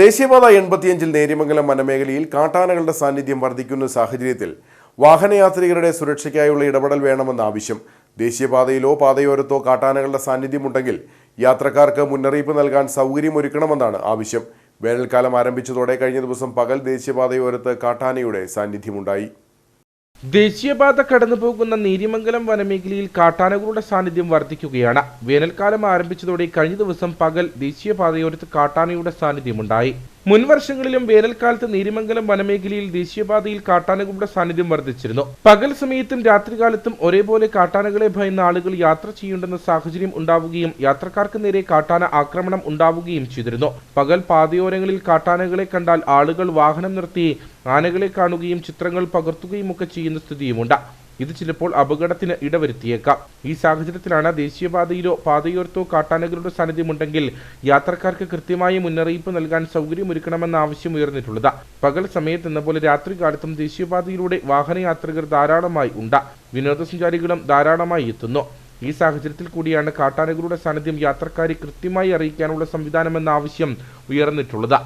ദേശീയപാത എൺപത്തിയഞ്ചിൽ നേര്യമംഗലം വനമേഖലയിൽ കാട്ടാനകളുടെ സാന്നിധ്യം വർദ്ധിക്കുന്ന സാഹചര്യത്തിൽ വാഹനയാത്രികരുടെ സുരക്ഷയ്ക്കായുള്ള ഇടപെടൽ വേണമെന്ന ആവശ്യം. ദേശീയപാതയിലോ പാതയോരത്തോ കാട്ടാനകളുടെ സാന്നിധ്യമുണ്ടെങ്കിൽ യാത്രക്കാർക്ക് മുന്നറിയിപ്പ് നൽകാൻ സൗകര്യമൊരുക്കണമെന്നാണ് ആവശ്യം. വേനൽക്കാലം ആരംഭിച്ചതോടെ കഴിഞ്ഞ ദിവസം പകൽ ദേശീയപാതയോരത്ത് കാട്ടാനയുടെ സാന്നിധ്യമുണ്ടായി. ദേശീയപാത കടന്നുപോകുന്ന നീരിമംഗലം വനമേഖലയിൽ കാട്ടാനകളുടെ സാന്നിധ്യം വർദ്ധിക്കുകയാണ്. വേനൽക്കാലം ആരംഭിച്ചതോടെ കഴിഞ്ഞ ദിവസം പകൽ ദേശീയപാതയോരത്ത് കാട്ടാനയുടെ സാന്നിധ്യമുണ്ടായി. മുൻ വർഷങ്ങളിലും വേനൽക്കാലത്ത് നീരിമംഗലം വനമേഖലയിൽ ദേശീയപാതയിൽ കാട്ടാനകളുടെ സാന്നിധ്യം വർദ്ധിച്ചിരുന്നു. പകൽ സമയത്തും രാത്രികാലത്തും ഒരേപോലെ കാട്ടാനകളെ ഭയന്ന ആളുകൾ യാത്ര ചെയ്യേണ്ടുന്ന സാഹചര്യം ഉണ്ടാവുകയും യാത്രക്കാർക്ക് നേരെ കാട്ടാന ആക്രമണം ഉണ്ടാവുകയും ചെയ്തിരുന്നു. പകൽ പാതയോരങ്ങളിൽ കാട്ടാനകളെ കണ്ടാൽ ആളുകൾ വാഹനം നിർത്തി ആനകളെ കാണുകയും ചിത്രങ്ങൾ പകർത്തുകയും ഒക്കെ ചെയ്യുന്ന സ്ഥിതിയുമുണ്ട്. ഇത് ചിലപ്പോൾ അപകടത്തിന് ഇടവരുത്തിയേക്കാം. ഈ സാഹചര്യത്തിലാണ് ദേശീയപാതയിലോ പാതയോരത്തോ കാട്ടാനകളുടെ സാന്നിധ്യമുണ്ടെങ്കിൽ യാത്രക്കാർക്ക് കൃത്യമായ മുന്നറിയിപ്പ് നൽകാൻ സൗകര്യമൊരുക്കണമെന്ന ആവശ്യം ഉയർന്നിട്ടുള്ളത്. പകൽ സമയത്ത് എന്ന പോലെ രാത്രികാലത്തും ദേശീയപാതയിലൂടെ വാഹനയാത്രികർ ധാരാളമായി ഉണ്ട്. വിനോദസഞ്ചാരികളും ധാരാളമായി എത്തുന്നു. ഈ സാഹചര്യത്തിൽ കൂടിയാണ് കാട്ടാനകളുടെ സാന്നിധ്യം യാത്രക്കാരെ കൃത്യമായി അറിയിക്കാനുള്ള സംവിധാനമെന്ന ആവശ്യം ഉയർന്നിട്ടുള്ളത്.